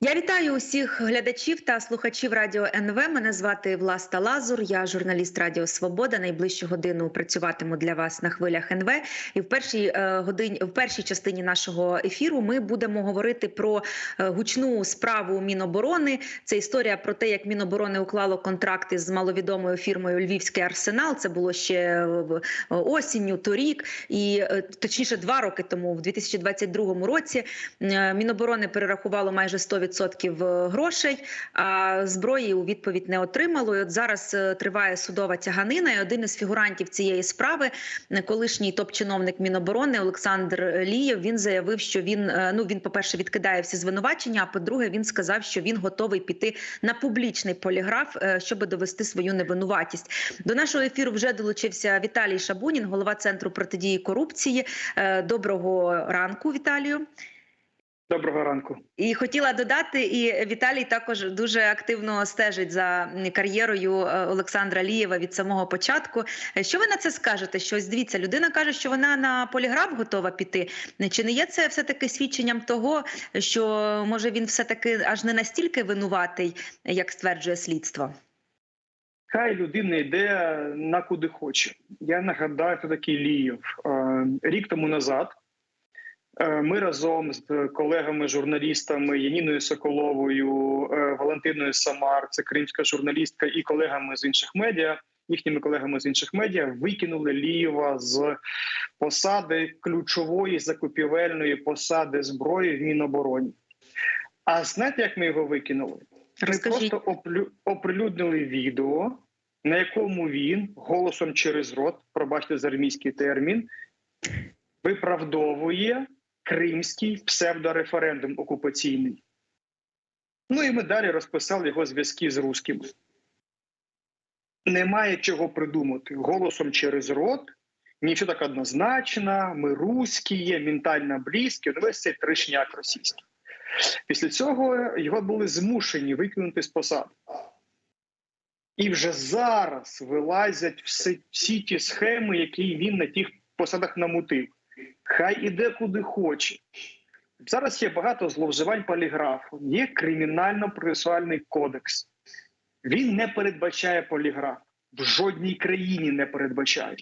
Я вітаю усіх глядачів та слухачів радіо НВ. Мене звати Власта Лазур. Я журналіст Радіо Свобода. Найближчу годину працюватиму для вас на хвилях НВ. І в першій е, годині, в першій частині нашого ефіру, ми будемо говорити про е, гучну справу Міноборони. Це історія про те, як Міноборони уклало контракти з маловідомою фірмою Львівський арсенал. Це було ще осінню, торік, і е, точніше, два роки тому, в 2022 році, Міноборони перерахувало майже 100% грошей, а зброї у відповідь не отримало. І от зараз е, триває судова тяганина. І один із фігурантів цієї справи, е, колишній топ-чиновник Міноборони Олександр Лієв, він заявив, що він е, ну він, по перше, відкидає всі звинувачення. А по-друге, він сказав, що він готовий піти на публічний поліграф, е, щоб довести свою невинуватість. До нашого ефіру вже долучився Віталій Шабунін, голова центру протидії корупції. Е, Доброго ранку, Віталію. Доброго ранку. І хотіла додати, і Віталій також дуже активно стежить за кар'єрою е, Олександра Лієва від самого початку. Е, Що ви на це скажете? Що ось дивіться, людина каже, що вона на поліграф готова піти. Чи не є це все таки свідченням того, що може він все таки аж не настільки винуватий, як стверджує слідство? Хай людина йде на куди хоче. Я нагадаю, хто такий Ліїв. Е, Рік тому назад ми разом з колегами-журналістами Яніною Соколовою, е, Валентиною Самар, це кримська журналістка, і колегами з інших медіа, їхніми колегами з інших медіа, викинули Лієва з посади ключової закупівельної посади зброї в Мінобороні. А знаєте, як ми його викинули? Ми Розкажіть. просто оприлюднили відео, на якому він голосом через рот, пробачте за армійський термін, виправдовує кримський псевдореферендум окупаційний. Ну і ми далі розписали його зв'язки з рускими. Немає чого придумати. Голосом через рот, нічого так однозначно, ми русські, є ментально близькі, ну весь цей тришняк російський. Після цього його були змушені викинути з посади. І вже зараз вилазять всі, всі ті схеми, які він на тих посадах намутив. Хай іде куди хоче. Зараз є багато зловживань поліграфу, є кримінально-процесуальний кодекс. Він не передбачає поліграф. В жодній країні не передбачає.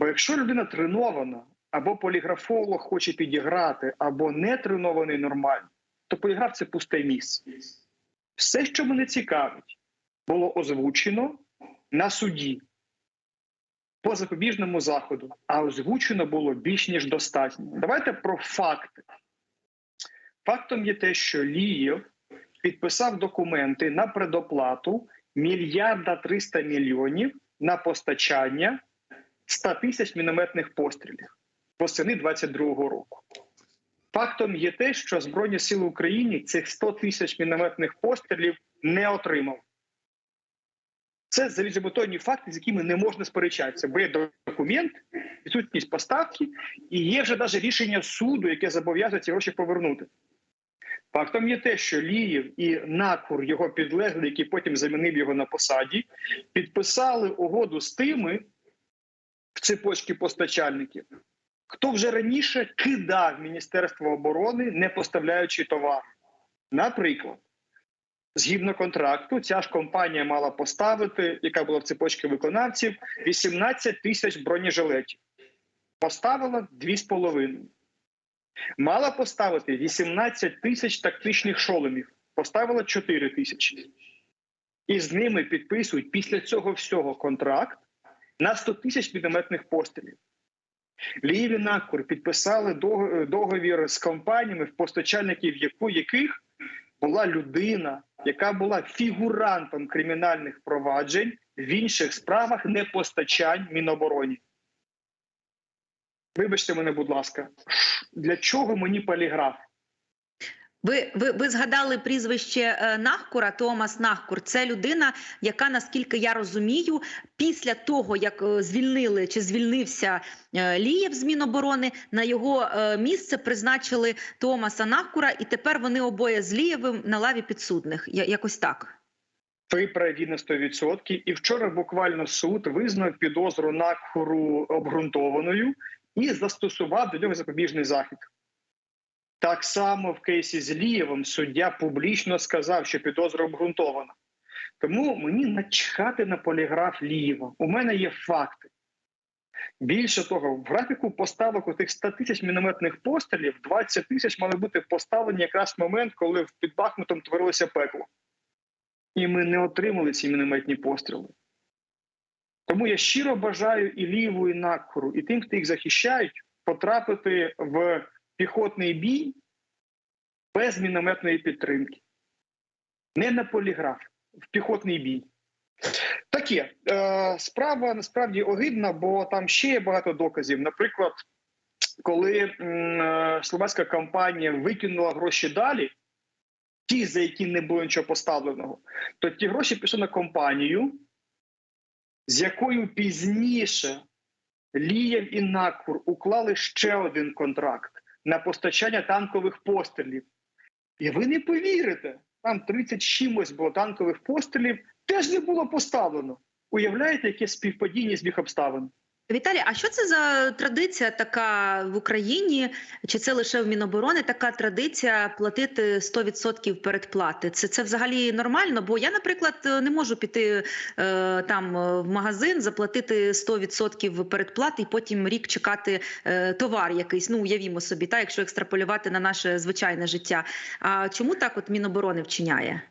Бо якщо людина тренована, або поліграфолог хоче підіграти, або не тренований нормально, то поліграф це пусте місце. Все, що мене цікавить, було озвучено на суді по запобіжному заходу, а озвучено було більш ніж достатньо. Давайте про факти. Фактом є те, що Лієв підписав документи на предоплату мільярда 300 мільйонів на постачання 100 тисяч мінометних пострілів восени 22-го року. Фактом є те, що Збройні сили України цих 100 тисяч мінометних пострілів не отримав. Це залізобетонні факти, з якими не можна сперечатися, бо є документ, відсутність поставки, і є вже навіть рішення суду, яке зобов'язує ці гроші повернути. Фактом є те, що Ліїв і Накур, його підлеглий, який потім замінив його на посаді, підписали угоду з тими в цепочці постачальників, хто вже раніше кидав Міністерство оборони, не поставляючи товар. Наприклад, згідно контракту, ця ж компанія мала поставити, яка була в цепочці виконавців, 18 тисяч бронежилетів. Поставила 2,5. Мала поставити 18 тисяч тактичних шоломів. Поставила 4 тисячі. І з ними підписують після цього всього контракт на 100 тисяч мінометних пострілів. Ліїв і Накур підписали договір з компаніями, в постачальників яких була людина, яка була фігурантом кримінальних проваджень в інших справах непостачань Мінобороні. Вибачте мене, будь ласка, для чого мені поліграф? Ви, ви, ви згадали прізвище е, Нахкура, Томас Нахкур. Це людина, яка, наскільки я розумію, після того як е, звільнили чи звільнився е, Лієв з Міноборони, на його місце призначили Томаса Нахкура, і тепер вони обоє з Лієвим на лаві підсудних. Якось так. Ви праві на 100%. І вчора буквально суд визнав підозру Накхуру обґрунтованою і застосував до нього запобіжний захід. Так само в кейсі з Лієвим суддя публічно сказав, що підозра обґрунтована. Тому мені начхати на поліграф Лієва. У мене є факти. Більше того, в графіку поставок у тих 100 тисяч мінометних пострілів 20 тисяч мали бути поставлені якраз в момент, коли під Бахмутом творилося пекло. І ми не отримали ці мінометні постріли. Тому я щиро бажаю і ліву, і накору, і тим, хто їх захищають, потрапити в піхотний бій без мінометної підтримки. Не на поліграф, в піхотний бій. Таке е, справа насправді огидна, бо там ще є багато доказів. Наприклад, коли е, словацька компанія викинула гроші далі, ті, за які не було нічого поставленого, то ті гроші пішли на компанію, з якою пізніше Лієв і Накур уклали ще один контракт на постачання танкових пострілів. І ви не повірите, там 30 чимось було танкових пострілів, теж не було поставлено. Уявляєте, яке співпадіння збіг обставин? Віталій, а що це за традиція така в Україні? Чи це лише в Міноборони така традиція платити 100% передплати? Це це взагалі нормально? Бо я, наприклад, не можу піти е, там в магазин, заплатити 100% передплати і потім рік чекати е, товар якийсь. Ну уявімо собі, та якщо екстраполювати на наше звичайне життя. А чому так от Міноборони вчиняє?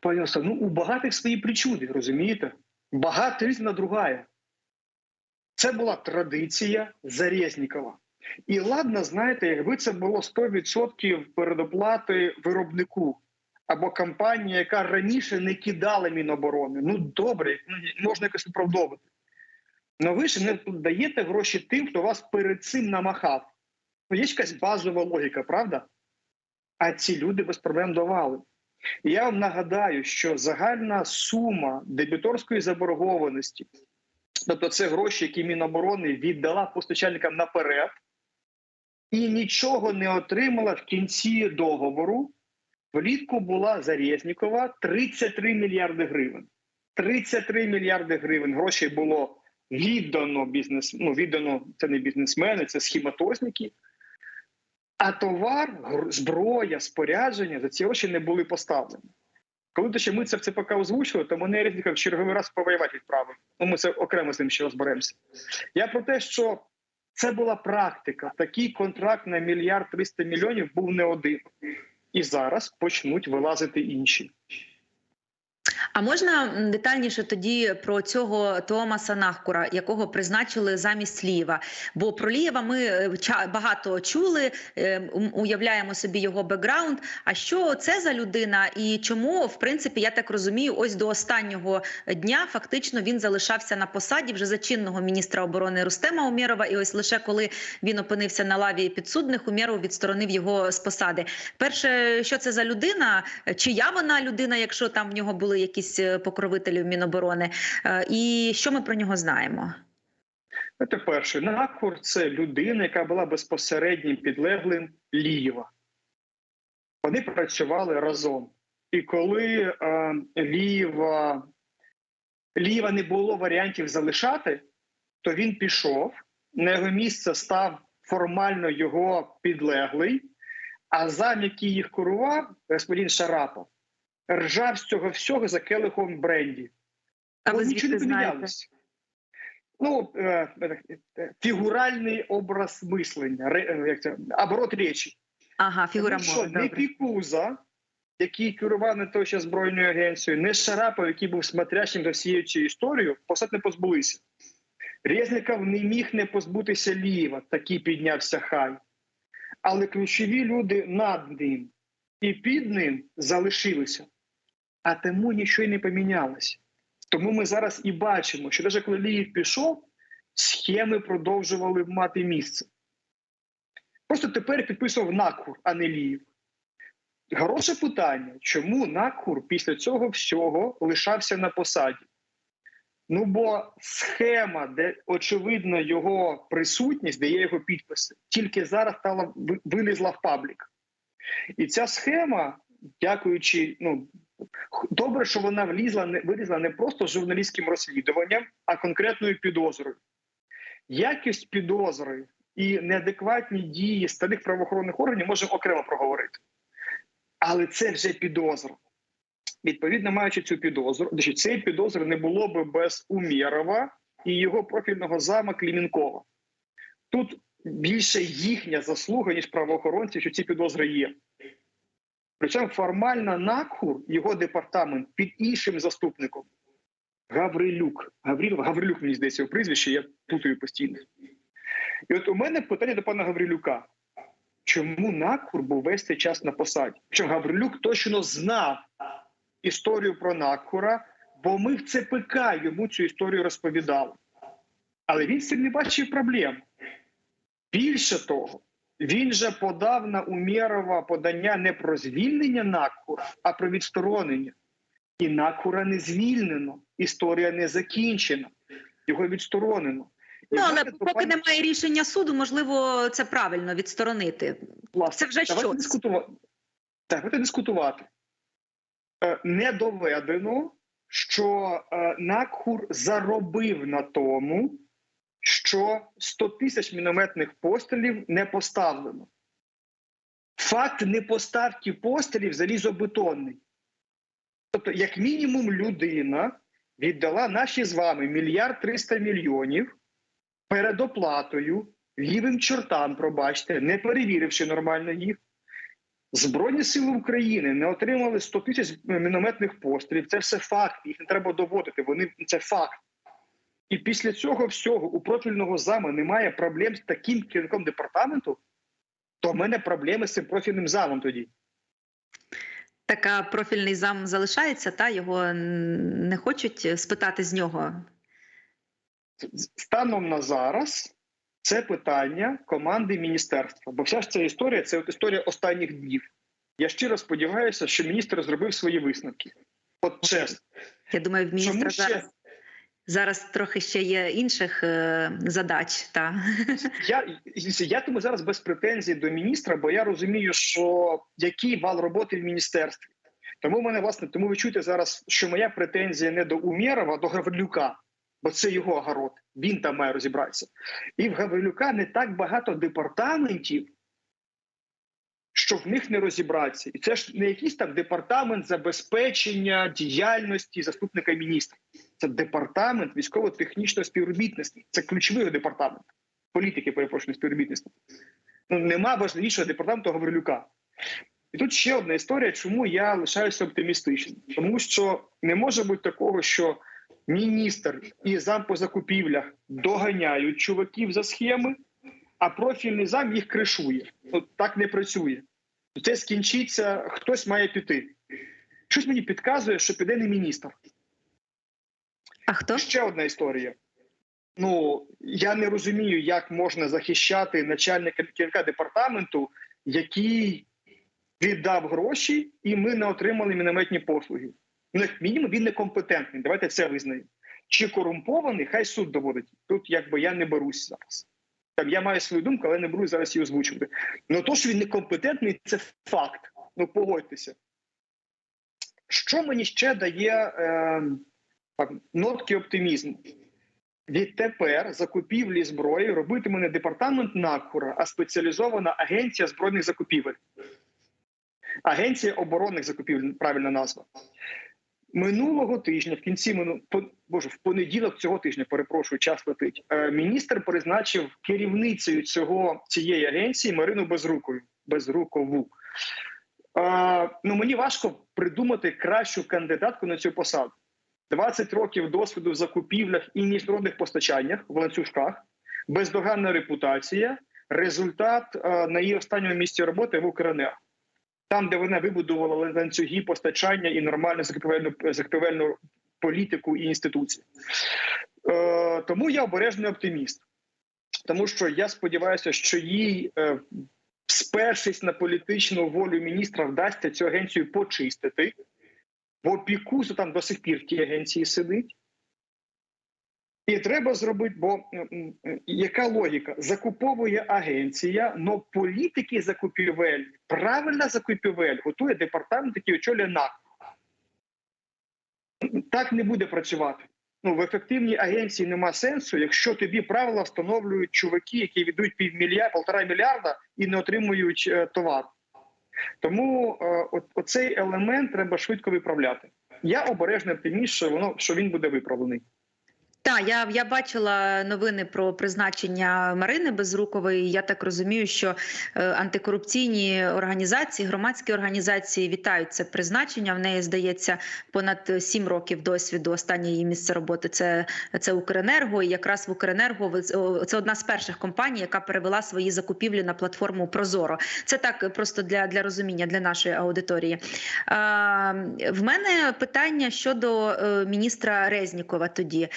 Пані Оса, ну у багатих свої причуди, розумієте? Багато різна другая. Це була традиція Зарєзнікова. І ладно, знаєте, якби це було 100% передоплати виробнику або компанії, яка раніше не кидала Міноборони. Ну добре, ну, можна якось виправдовувати. Але ви ж не даєте гроші тим, хто вас перед цим намахав. Ну, є якась базова логіка, правда? А ці люди без проблем давали. І я вам нагадаю, що загальна сума дебіторської заборгованості, тобто це гроші, які Міноборони віддала постачальникам наперед, і нічого не отримала в кінці договору, влітку була Зарєзнікова 33 мільярди гривень. 33 мільярди гривень грошей було віддано бізнес, ну віддано це не бізнесмени, це схематозники. А товар, зброя, спорядження за ці гроші не були поставлені. Коли то ще ми це в ЦПК озвучили, то мене Резніков черговий раз повоювати відправив. Ну, ми це окремо з ним ще розберемося. Я про те, що це була практика. Такий контракт на мільярд 300 мільйонів був не один. І зараз почнуть вилазити інші. А можна детальніше тоді про цього Томаса Нахкура, якого призначили замість Лієва? Бо про Лієва ми е, багато чули, е, уявляємо собі його бекграунд. А що це за людина, і чому, в принципі, я так розумію, ось до останнього дня фактично він залишався на посаді вже за чинного міністра оборони Рустема Умєрова. І ось лише коли він опинився на лаві підсудних, Умєров відсторонив його з посади. Перше, що це за людина, чия вона людина, якщо там в нього були якісь е, покровителі в Міноборони, Е, і що ми про нього знаємо? Це перше. Накур це людина, яка була безпосереднім підлеглим Лієва. Вони працювали разом. І коли е, Лієва, Лієва не було варіантів залишати, то він пішов. На його місце став формально його підлеглий, а зам, який їх курував, господин Шарапов, ржав з цього всього за келихом бренді. А ви нічого звідки не знаєте? помінялось. Ну, е, е, фігуральний образ мислення, е, як це, оборот речі. Ага, фігура Тому що не Пікуза, який керував не то ще збройною агенцією, не Шарапов, який був смотрящим за всією цією історією, посад не позбулися. Резніков не міг не позбутися Лієва, такий піднявся хай. Але ключові люди над ним і під ним залишилися. А тому нічого й не помінялося. Тому ми зараз і бачимо, що навіть коли Ліїв пішов, схеми продовжували мати місце. Просто тепер підписував Накур, а не Ліїв. Хороше питання, чому Накур після цього всього лишався на посаді? Ну, бо схема, де очевидно його присутність, де є його підписи, тільки зараз стала вилізла в паблік. І ця схема, дякуючи, ну добре, що вона влізла, не вилізла не просто журналістським розслідуванням, а конкретною підозрою. Якість підозри і неадекватні дії старих правоохоронних органів можемо окремо проговорити. Але це вже підозра. Відповідно, маючи цю підозру, цієї підозри не було би без Умєрова і його профільного зама Клімінкова. Тут більше їхня заслуга, ніж правоохоронців, що ці підозри є. Причому формально НАКХУР, його департамент під іншим заступником Гаврилюк. Гаврилюк, Гаврилюк, мені здається, його прізвище, я путаю постійно. І от у мене питання до пана Гаврилюка. Чому НАКХУР був весь цей час на посаді? Що Гаврилюк точно знав історію про НАКХУРа, бо ми в ЦПК йому цю історію розповідали. Але він з цим не бачив проблем. Більше того, він же подав на Умєрова подання не про звільнення Накхура, а про відсторонення. І Накхура не звільнено. Історія не закінчена. Його відсторонено. І Ну але поки пані- немає рішення суду, можливо, це правильно відсторонити. Власне, Це вже щось. дискутувати. Давайте дискутувати. Е, Не доведено, що е, Накхур заробив на тому, що 100 тисяч мінометних пострілів не поставлено. Факт непоставки пострілів залізобетонний. Тобто, як мінімум, людина віддала наші з вами мільярд триста мільйонів передоплатою, лівим чортам, пробачте, не перевіривши нормально їх. Збройні сили України не отримали 100 тисяч мінометних пострілів. Це все факт. Їх не треба доводити. Вони це факт. І після цього всього у профільного зама немає проблем з таким керівником департаменту. То в мене проблеми з цим профільним замом тоді. Така профільний зам залишається, та його не хочуть спитати з нього. Станом на зараз це питання команди міністерства. Бо вся ж ця історія це от історія останніх днів. Я щиро сподіваюся, що міністр зробив свої висновки. От чесно. Я думаю, в міністра зараз, зараз трохи ще є інших е, задач. Та я, я тому зараз без претензій до міністра, бо я розумію, що який вал роботи в міністерстві. Тому мене власне, тому ви чуєте зараз, що моя претензія не до Умєрова, а до Гаврилюка, бо це його огород. Він там має розібратися. І в Гаврилюка не так багато департаментів, що в них не розібратися. І це ж не якийсь там департамент забезпечення діяльності заступника міністра. Це департамент військово-технічного співробітництва. Це ключовий департамент політики, перепрошую, співробітництва. Ну, нема важливішого департаменту Гаврилюка. І тут ще одна історія, чому я лишаюся оптимістичним. Тому що не може бути такого, що міністр і зам по закупівлях доганяють чуваків за схеми, а профільний зам їх кришує. Ну, так не працює. Це скінчиться, хтось має піти. Щось мені підказує, що піде не міністр. а хто? Ще одна історія. Ну я не розумію, як можна захищати начальника керівника департаменту, який віддав гроші, і ми не отримали мінометні послуги. Ну, як мінімум, він некомпетентний. Давайте це визнаємо. Чи корумпований, хай суд доводить. Тут якби я не берусь зараз. Там я маю свою думку, але не берусь зараз її озвучувати. Ну то, що він некомпетентний, це факт. Ну погодьтеся. Що мені ще дає е, так, нотки оптимізму? Відтепер закупівлі зброї робитиме не департамент НАКХУРа, а спеціалізована агенція збройних закупівель. Агенція оборонних закупівель, правильна назва. Минулого тижня, в кінці мину... Боже, в понеділок цього тижня, перепрошую, час летить. Е, міністр призначив керівницею цього цієї агенції Марину Безрукову. Безрукову. Е, ну мені важко придумати кращу кандидатку на цю посаду. 20 років досвіду в закупівлях і міжнародних постачаннях в ланцюжках, бездоганна репутація. Результат е, на її останньому місці роботи в Укренерго. Там, де вона вибудувала ланцюги постачання і нормальну закупівельну, закупівельну політику і інституції. Е, тому я обережний оптиміст. Тому що я сподіваюся, що їй, е, спершись на політичну волю міністра, вдасться цю агенцію почистити. Бо Пікусу там до сих пір в тій агенції сидить. І треба зробити, бо яка логіка? Закуповує агенція, але політики закупівель, правильна закупівель готує департамент, який очолює НАК. Так не буде працювати. Ну, в ефективній агенції нема сенсу, якщо тобі правила встановлюють чуваки, які віддають півмільярда, полтора мільярда і не отримують е, товар. Тому е, оцей елемент треба швидко виправляти. Я обережний оптиміст, що воно що він буде виправлений. Так, я, я бачила новини про призначення Марини Безрукової. Я так розумію, що е, антикорупційні організації, громадські організації вітають це призначення. В неї здається понад сім років досвіду. Останнє її місце роботи це, це Укренерго. І якраз в Укренерго це одна з перших компаній, яка перевела свої закупівлі на платформу Прозоро. Це так просто для, для розуміння для нашої аудиторії. В мене питання щодо е, міністра Резнікова тоді.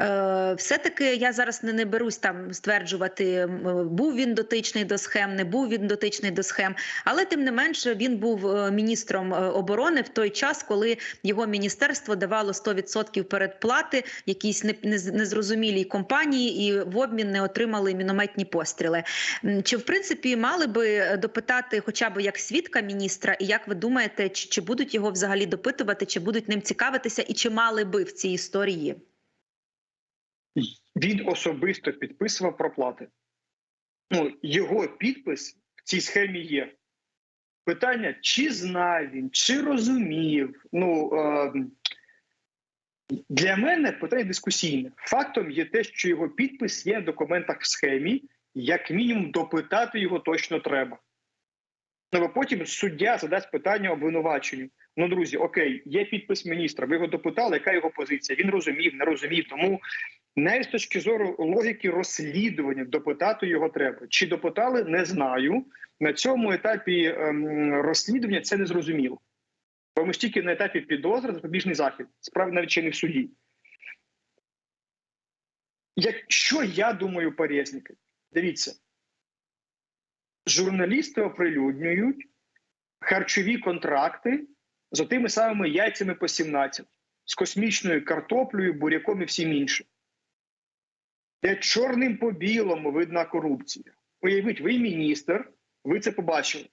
Е, Все-таки я зараз не, не берусь там стверджувати, був він дотичний до схем, не був він дотичний до схем, але тим не менше він був е, міністром е, оборони в той час, коли його міністерство давало 100% передплати якійсь не- не- незрозумілій компанії і в обмін не отримали мінометні постріли. Чи в принципі мали би допитати, хоча б як свідка міністра, і як ви думаєте, чи, чи будуть його взагалі допитувати, чи будуть ним цікавитися, і чи мали би в цій історії? Він особисто підписував проплати. Ну, його підпис в цій схемі є. Питання, чи знав він, чи розумів. Ну е, для мене питання дискусійне. Фактом є те, що його підпис є в документах в схемі, як мінімум допитати його точно треба. Ну, бо потім суддя задасть питання обвинуваченню. Ну, друзі, окей, є підпис міністра. Ви його допитали, яка його позиція? Він розумів, не розумів. Тому навіть з точки зору логіки розслідування допитати його треба. Чи допитали, не знаю. На цьому етапі ем, розслідування це не зрозуміло. Бо ми ж тільки на етапі підозри запобіжний захід, справді навіть ще не в суді. Якщо я думаю по Резніків, дивіться, журналісти оприлюднюють харчові контракти з тими самими яйцями по 17, з космічною картоплею, буряком і всім іншим. Де чорним по білому видна корупція. Уявіть, ви міністр, ви це побачили,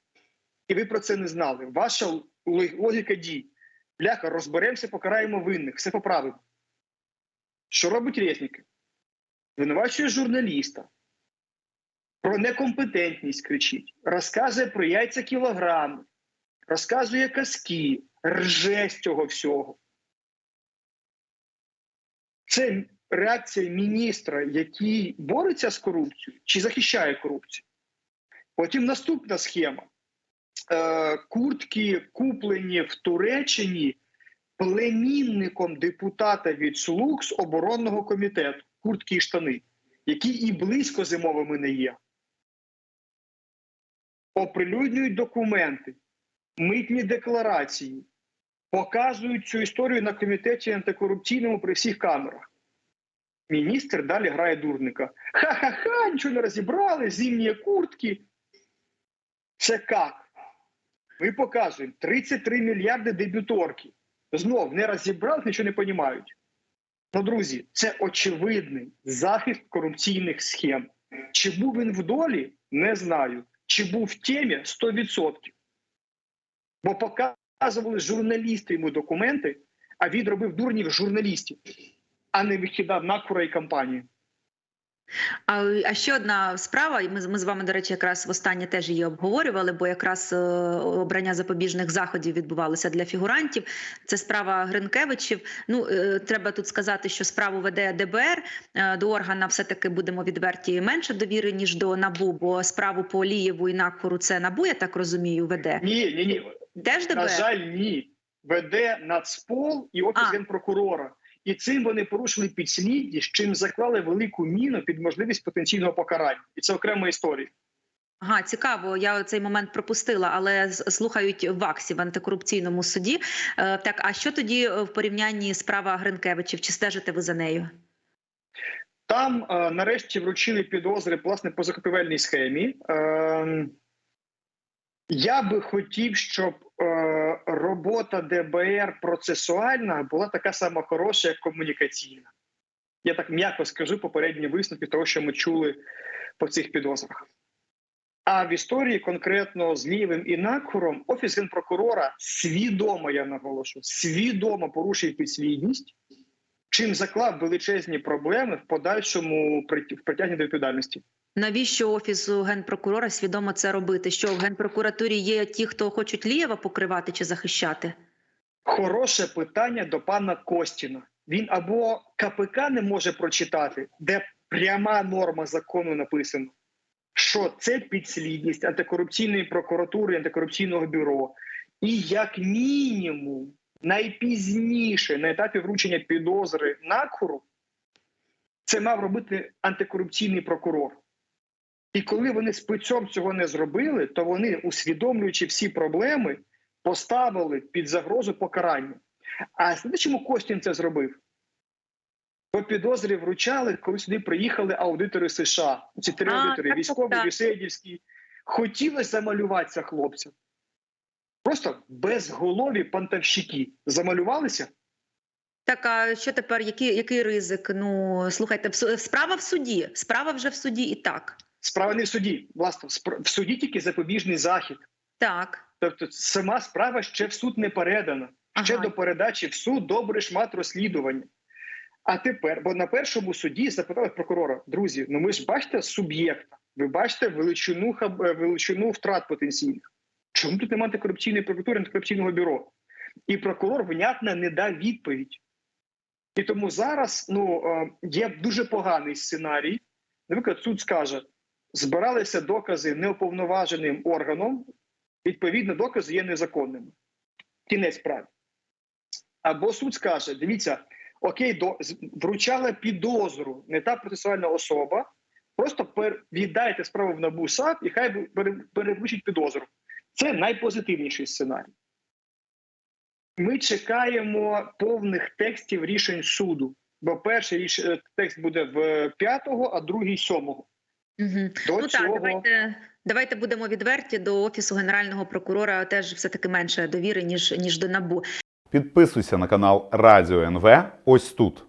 і ви про це не знали. Ваша логіка дій. Бляха, розберемося, покараємо винних, все поправимо. Що робить Резніков? Звинувачує журналіста, про некомпетентність кричить, розказує про яйця кілограми, розказує казки, рже з цього всього. Це реакція міністра, який бореться з корупцією чи захищає корупцію. Потім наступна схема. Е, куртки куплені в Туреччині племінником депутата від слуг з оборонного комітету, куртки і штани, які і близько зимовими не є. Оприлюднюють документи, митні декларації, показують цю історію на комітеті антикорупційному при всіх камерах. Міністр далі грає дурника. Ха-ха-ха, нічого не розібрали, зимні куртки. Це як? Ми показуємо 33 мільярди дебюторки. Знов не розібрали, нічого не розуміють. Ну, друзі, це очевидний захист корупційних схем. Чи був він в долі, не знаю. Чи був в темі 100%. Бо показували журналісти йому документи, а він робив дурнів журналістів, а не викидав накура і кампанії. А, а ще одна справа, і ми, ми з вами, до речі, якраз востаннє теж її обговорювали, бо якраз е, обрання запобіжних заходів відбувалося для фігурантів. Це справа Гринкевичів. Ну е, треба тут сказати, що справу веде ДБР. Е, до органа все-таки будемо відверті менше довіри ніж до набу, бо справу по Олієву і Накору це набу, я так розумію, веде. Ні, ні, ні. Теж ДБР? На жаль, ні. Веде Нацпол і офіс А. генпрокурора. І цим вони порушили підслідність, чим заклали велику міну під можливість потенційного покарання. І це окрема історія. Ага, цікаво. Я цей момент пропустила, але слухають в ВАКСі в антикорупційному суді. Е, так, а що тоді е, в порівнянні справа Гринкевичів? Чи стежите ви за нею? Там е, нарешті вручили підозри власне по закупівельній схемі. Е, я би хотів, щоб е, робота ДБР процесуальна була така сама хороша, як комунікаційна. Я так м'яко скажу попередні висновки того, що ми чули по цих підозрах. А в історії конкретно з Лівим і Накхуром офіс генпрокурора свідомо, я наголошу, свідомо порушив підслідність, чим заклав величезні проблеми в подальшому притягненні до відповідальності. Навіщо офісу генпрокурора свідомо це робити? Що в генпрокуратурі є ті, хто хочуть Лієва покривати чи захищати? Хороше питання до пана Костіна. Він або КПК не може прочитати, де пряма норма закону написана, що це підслідність антикорупційної прокуратури, антикорупційного бюро, і як мінімум, найпізніше на етапі вручення підозри накору, це мав робити антикорупційний прокурор. І коли вони спецом цього не зробили, то вони, усвідомлюючи всі проблеми, поставили під загрозу покарання. А знаєте, чому Костін це зробив? По підозрі вручали, коли сюди приїхали аудитори США. Ці три аудитори: військовий, так. Хотілося замалюватися хлопцям. Просто безголові пантовщики замалювалися. Так, а що тепер? Який, який ризик? Ну слухайте, справа в суді. Справа вже в суді і так. Справа не в суді. Власне, в суді тільки запобіжний захід. Так. Тобто, сама справа ще в суд не передана. Ще Ага. до передачі в суд добрий шмат розслідування. А тепер, бо на першому суді запитали прокурора: друзі, ну ви ж бачите суб'єкта, ви бачите величину е, величину втрат потенційних. Чому тут немає антикорупційної прокуратури, антикорупційного бюро? І прокурор внятно не дав відповідь. І тому зараз ну, е, є дуже поганий сценарій. Наприклад, суд скаже: збиралися докази неуповноваженим органом, відповідно, докази є незаконними. Кінець справи. Або суд скаже: дивіться, окей, до, вручала підозру не та процесуальна особа, просто пер, віддайте справу в НАБУ САП і хай перевручить підозру. Це найпозитивніший сценарій. Ми чекаємо повних текстів рішень суду. Бо перший е, текст буде в п'ятого, а другий сьомого. Угу. До ну цього так, давайте, давайте будемо відверті. До офісу генерального прокурора теж все таки менше довіри ніж ніж до набу. Підписуйся на канал Радіо НВ ось тут.